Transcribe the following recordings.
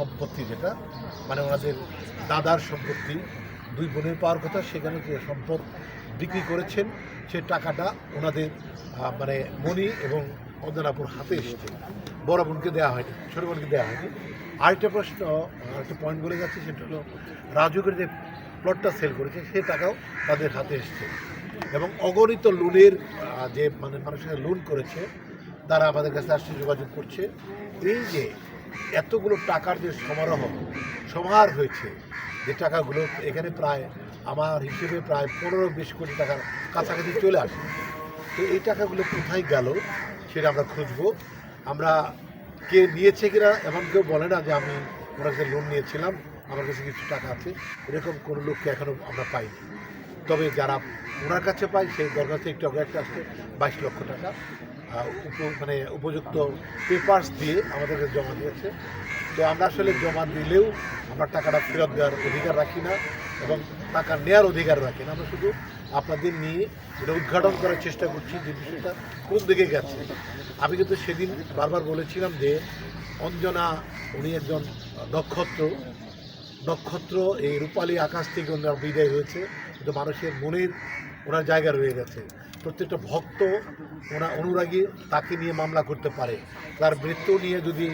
সম্পত্তি যেটা মানে ওনাদের দাদার সম্পত্তি, দুই বোনের পাওয়ার কথা, সেখানে যে সম্পদ বিক্রি করেছেন, সে টাকাটা ওনাদের মানে মণি এবং অঞ্জনাপুর হাতে এসেছে। বড় বোনকে দেওয়া হয়নি, ছোটো বোনকে দেওয়া হয়নি। আরেকটা প্রশ্ন একটা পয়েন্ট বলে যাচ্ছে, সেটা হলো রাজুকের যে প্লটটা সেল করেছে, সে টাকাও তাদের হাতে এসছে। এবং অগণিত লোনের যে মানে মানুষের লোন করেছে, তারা আমাদের কাছে আসছে, যোগাযোগ করছে। এই যে এতগুলো টাকার যে সমারোহ, সমাহার হয়েছে, যে টাকাগুলো এখানে প্রায় আমার হিসেবে প্রায় পনেরো বিশ কোটি টাকার কাছাকাছি চলে আসে। তো এই টাকাগুলো কোথায় গেল সেটা আমরা খুঁজবো। আমরা কে নিয়েছে কিনা এমন কেউ বলে না যে আমি ওনার কাছে লোন নিয়েছিলাম, আমার কাছে কিছু টাকা আছে। এরকম কোনো লোককে এখনও আমরা পাইনি। তবে যারা ওনার কাছে পাই সেই দরখাস্তে একটু আগে একটা আসছে, বাইশ লক্ষ টাকা। মানে উপযুক্ত পেপার্স দিয়ে আমাদেরকে জমা দিয়েছে। তো আমরা আসলে জমা দিলেও আমরা টাকাটা ফেরত দেওয়ার অধিকার রাখি না এবং টাকা নেওয়ার অধিকার রাখি না। আমরা শুধু আপনাদের নিয়ে এটা উদ্ঘাটন করার চেষ্টা করছি যে বিষয়টা কোন দিকে গেছে। আমি কিন্তু সেদিন বারবার বলেছিলাম যে অঞ্জনা, উনি একজন নক্ষত্র। নক্ষত্র এই রূপালী আকাশ থেকে ওনার বিদায় হয়েছে। কিন্তু মানুষের মনের ওনার জায়গা রয়ে গেছে। প্রত্যেকটা ভক্ত ওনা অনুরাগী তাকে নিয়ে মামলা করতে পারে। তার মৃত্যু নিয়ে যদি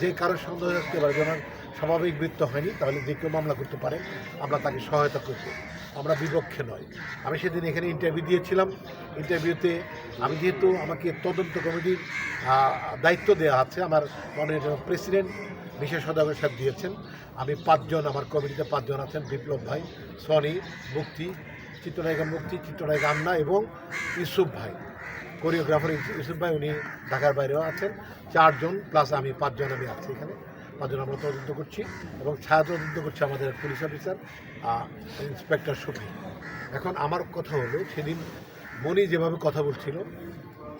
যে কারোর সন্দেহ থাকতে পারে, যেমন স্বাভাবিক মৃত্যু হয়নি, তাহলে যে কেউ মামলা করতে পারে, আমরা তাকে সহায়তা করব। আমরা বিপক্ষে নয়। আমি সেদিন এখানে ইন্টারভিউ দিয়েছিলাম। ইন্টারভিউতে আমি যেহেতু আমাকে তদন্ত কমিটির দায়িত্ব দেওয়া আছে, আমার মনের প্রেসিডেন্ট বিশেষ সদাগর সাহেব দিয়েছেন। আমি পাঁচজন, আমার কমিটিতে পাঁচজন আছেন, বিপ্লব ভাই, সনি, মুক্তি চিত্রনায়িকা মুক্তি চিত্রনায়িকা আন্না এবং ইউসুফ ভাই। কোরিওগ্রাফার ইউসুফ ভাই, উনি ঢাকার বাইরেও আছেন। চারজন প্লাস আমি, পাঁচজন আমি আছি এখানে। পাঁচজন আমরা তদন্ত করছি এবং ছায়া তদন্ত করছে আমাদের পুলিশ অফিসার ইন্সপেক্টর শফি এখন আমার কথা হলো, সেদিন মনি যেভাবে কথা বলছিল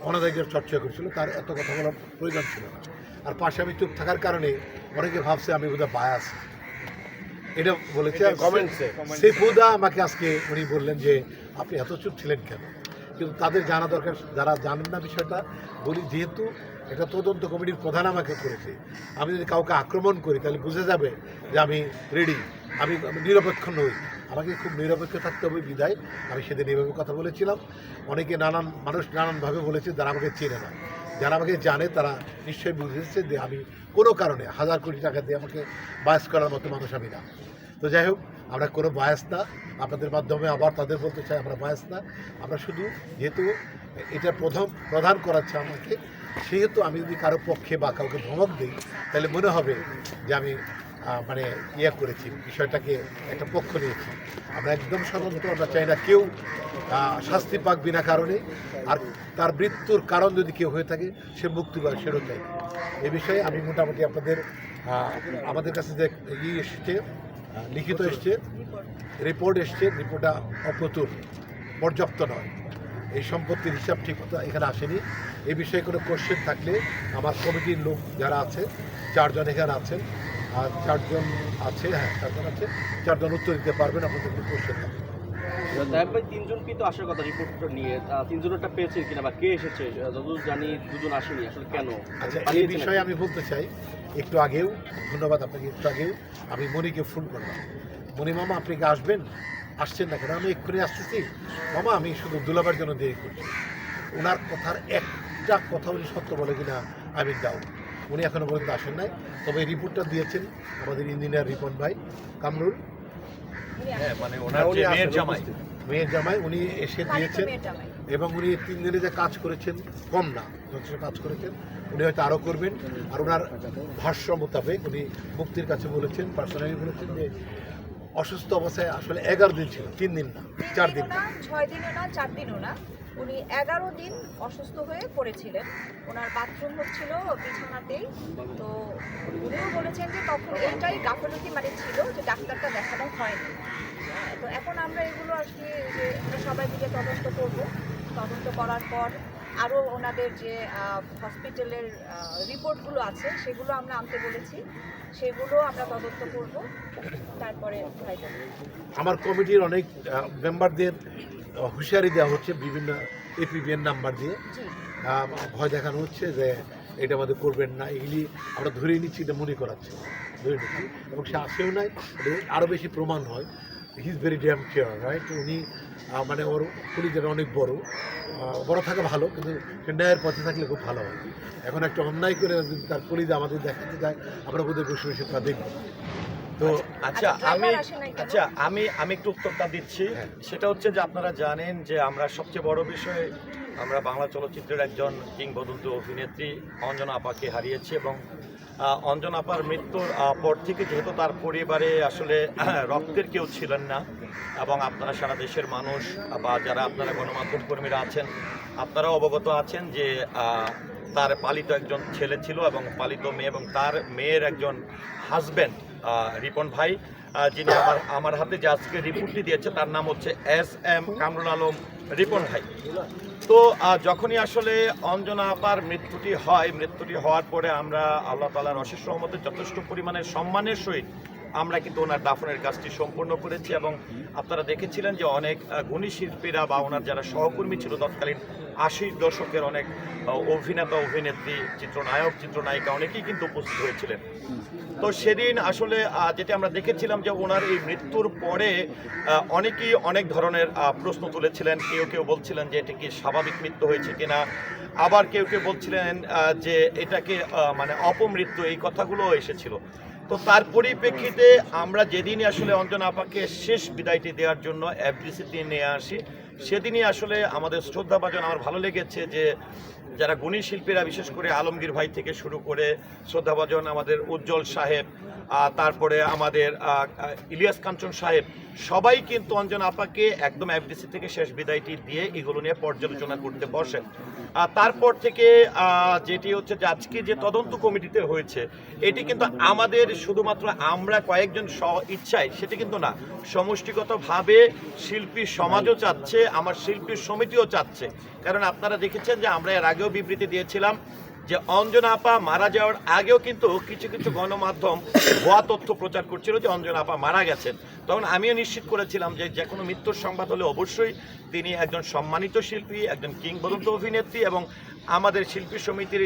অনাদায়কের চর্চা করছিল, তার এত কথা বলার প্রয়োজন ছিল না। আর পাশে আমি চুপ থাকার কারণে অনেকে ভাবছে আমি বোধহয় বায়াস এটা বলেছে আর কমেন্টসে সেফুদা আমাকে আজকে উনি বললেন যে আপনি এত চুপ ছিলেন কেন? কিন্তু তাদের জানা দরকার যারা জানেন না বিষয়টা বলি যেহেতু এটা তদন্ত কমিটির প্রধান আমাকে করেছে আমি যদি কাউকে আক্রমণ করি তাহলে বুঝে যাবে যে আমি রেডি আমি নিরপেক্ষ নই। আমাকে খুব নিরপেক্ষ থাকতে হবে বিদায়। আমি সেদিন এইভাবে কথা বলেছিলাম। অনেকে নানান মানুষ নানানভাবে বলেছে যারা আমাকে চেনে না। যারা আমাকে জানে তারা নিশ্চয়ই বুঝেছে যে আমি কোনো কারণে হাজার কোটি টাকা দিয়ে আমাকে বায়াস করার মতো মানুষ আমি না। তো যাই হোক, আমরা কোনো বায়াস না। আপনাদের মাধ্যমে আবার তাদের বলতে চাই, আমরা বায়াস না। আমরা শুধু যেহেতু এটা প্রথম, প্রধান করাচ্ছে আমাকে, সেহেতু আমি যদি কারও পক্ষে বা কাউকে ধমক দিই, তাহলে মনে হবে যে আমি মানে ইয়ে করেছি, বিষয়টাকে একটা পক্ষ নিয়েছি। আমরা একদম স্বতন্ত্র, আমরা চাই না কেউ শাস্তি পাক বিনা কারণে। আর তার মৃত্যুর কারণ যদি কেউ হয়ে থাকে, সে মুক্তি পায় সেটাও চাই এ বিষয়ে আমি মোটামুটি আপনাদের আমাদের কাছে যে ই এসেছে লিখিত এসছে, রিপোর্ট এসছে, রিপোর্টটা অপ্রতুল, পর্যাপ্ত নয়। এই সম্পত্তির হিসাব ঠিক এখানে আসেনি। এ বিষয়ে কোনো কোশ্চেন থাকলে আমার কমিটির লোক যারা আছে, চারজন এখানে আছেন আর চারজন আছে হ্যাঁ চারজন আছে। চারজন উত্তর দিতে পারবেন আপনাদের কোশ্চেন থাকলে ভাই তিনজন কিন্তু আসার কথা রিপোর্টটা নিয়ে আহ, তিনজনেরটা পেয়েছেন কিনা বা কে এসেছে? যতদূর জানি দুজন আসেনি আসলে কেন? আচ্ছা এই বিষয়ে আমি বলতে চাই একটু আগেও ধন্যবাদ আপনাকে একটু আগেও আমি মনিকে ফোন করলাম। মনি মামা আপনি কি আসবেন? আসছেন না কেন? আমি এক্ষুনি আসতেছি। মামা আমি শুধু দুলাবার জন্য দেরি করছি। ওনার কথার একটা কথা উনি সত্য বলে কিনা আমি দাও উনি এখনও পর্যন্ত আসেন নাই। তবে রিপোর্টটা দিয়েছেন আমাদের ইঞ্জিনিয়ার রিপন ভাই কামরুল। হ্যাঁ মানে হ্যাঁ, ওনার উনি মেয়ের জামাই। মেয়ের জামাই উনি এসে দিয়েছেন এবং উনি তিন দিনে যে কাজ করেছেন কম না যথেষ্ট কাজ করেছেন। উনি হয়তো আরও করবেন। আর ওনার ভাষ্য মোতাবেক উনি মুক্তির কাছে বলেছেন পার্সোনালি বলেছেন যে অসুস্থ অবস্থায় আসলে এগারো দিন ছিল তিন দিন না চার দিন না না। ছয় দিনও না চার দিনও না। উনি এগারো দিন অসুস্থ হয়ে পড়েছিলেন। ওনার বাথরুম হচ্ছিল বিছানাতেই। তো উনিও বলেছেন যে তখন এইটাই গাফলতি মানে ছিল যে ডাক্তারটা দেখানো হয়নি। তো এখন আমরা এগুলো কি যে আমরা সবাই মিলে তদন্ত করব। তদন্ত করার পর আরও ওনাদের যে হসপিটালের রিপোর্টগুলো আছে, সেগুলো আমরা আনতে বলেছি। সেগুলো আমরা তদন্ত করব। তারপরে আমার কমিটির অনেক মেম্বারদের হুঁশিয়ারি দেওয়া হচ্ছে বিভিন্ন এপিবিএন নাম্বার দিয়ে। ভয় দেখানো হচ্ছে যে এটা আমাদের করবেন না। এগুলি আমরা ধরে নিচ্ছি এটা মনে করাচ্ছে। ধরে নিচ্ছি। এবং সে আসেও নাই। আরও বেশি প্রমাণ হয়। He is very damn care right উনি মানে ওর কলিজাটা অনেক বড়। বড় থাকা ভালো কিন্তু সে ন্যায়ের পথে থাকলে খুব ভালো হয়। এখন একটা অন্যায় করে তার পুলিশ আমাদের দেখাতে যায় আমরা বোধহয় বসে বসে তা দেখব। তো আচ্ছা আচ্ছা, আমি নাই কেন? আচ্ছা আমি আমি একটু উত্তরটা দিচ্ছি হ্যাঁ। সেটা হচ্ছে যে আপনারা জানেন যে আমরা সবচেয়ে বড় বিষয় আমরা বাংলা চলচ্চিত্রের একজন কিংবদন্তি অভিনেত্রী অঞ্জনা আপাকে হারিয়েছি এবং অঞ্জনা আপার মৃত্যুর পর থেকে যেহেতু তার পরিবারে আসলে রক্তের কেউ ছিলেন না এবং আপনারা সারা দেশের মানুষ বা যারা আপনারা গণমাধ্যম কর্মীরা আছেন আপনারাও অবগত আছেন যে তার পালিত একজন ছেলে ছিল এবং পালিত মেয়ে এবং তার মেয়ের একজন হাজব্যান্ড রিপন ভাই যিনি আমার আমার হাতে যে আজকে রিপোর্টটি দিয়েছে তার নাম হচ্ছে এস এম কামরুল আলম রিপন ভাই। তো যখনই আসলে অঞ্জনা আপার মৃত্যুটি হয়, মৃত্যুটি হওয়ার পরে আমরা আল্লাহ তালার অশেষ রহমতে যথেষ্ট পরিমাণে সম্মানের সহিত আমরা কিন্তু ওনার দাফনের কাজটি সম্পূর্ণ করেছি এবং আপনারা দেখেছিলেন যে অনেক গুণী শিল্পীরা বা ওনার যারা সহকর্মী ছিল তৎকালীন আশির দশকের অনেক অভিনেতা, অভিনেত্রী, চিত্রনায়ক, চিত্রনায়িকা অনেকেই কিন্তু উপস্থিত হয়েছিলেন। তো সেদিন আসলে যেটা আমরা দেখেছিলাম যে ওনার এই মৃত্যুর পরে অনেকেই অনেক ধরনের প্রশ্ন তুলেছিলেন। কেউ কেউ বলছিলেন যে এটা কি স্বাভাবিক মৃত্যু হয়েছে কিনা? আবার কেউ কেউ বলছিলেন যে এটাকে মানে অপমৃত্যু, এই কথাগুলো এসেছিল। তো তার পরিপ্রেক্ষিতে আমরা যেদিনই আসলে অঞ্জন আপাকে শেষ বিদায়টি দেওয়ার জন্য এফডিসিতে নিয়ে আসি, সেদিনই আসলে আমাদের শ্রদ্ধাভাজন আমার ভালো লেগেছে যে যারা গুণী শিল্পীরা, বিশেষ করে আলমগীর ভাই থেকে শুরু করে শ্রদ্ধাভাজন আমাদের উজ্জ্বল সাহেব তারপরে আমাদের ইলিয়াস কাঞ্চন সাহেব, সবাই কিন্তু অঞ্জন আপাকে একদম এফডিসি থেকে শেষ বিদায়টি দিয়ে এগুলো নিয়ে পর্যালোচনা করতে বসেন। তারপর থেকে যেটি হচ্ছে যে আজকে যে তদন্ত কমিটিতে হয়েছে, এটি কিন্তু আমাদের শুধুমাত্র আমরা কয়েকজন স্ব ইচ্ছায়, সেটি কিন্তু না, সমষ্টিগতভাবে শিল্পী সমাজও চাচ্ছে, আমার শিল্পী সমিতিও চাচ্ছে। কারণ আপনারা দেখেছেন যে আমরা এর আগেও বিবৃতি দিয়েছিলাম যে অঞ্জন আপা মারা যাওয়ার আগেও কিন্তু কিছু কিছু গণমাধ্যম ভুয়া তথ্য প্রচার করছিল যে অঞ্জন আপা মারা গেছেন। তখন আমিও নিশ্চিত করেছিলাম যে যে কোনো মৃত্যুর সংবাদ হলে অবশ্যই তিনি একজন সম্মানিত শিল্পী, একজন কিংবদন্ত অভিনেত্রী এবং আমাদের শিল্পী সমিতির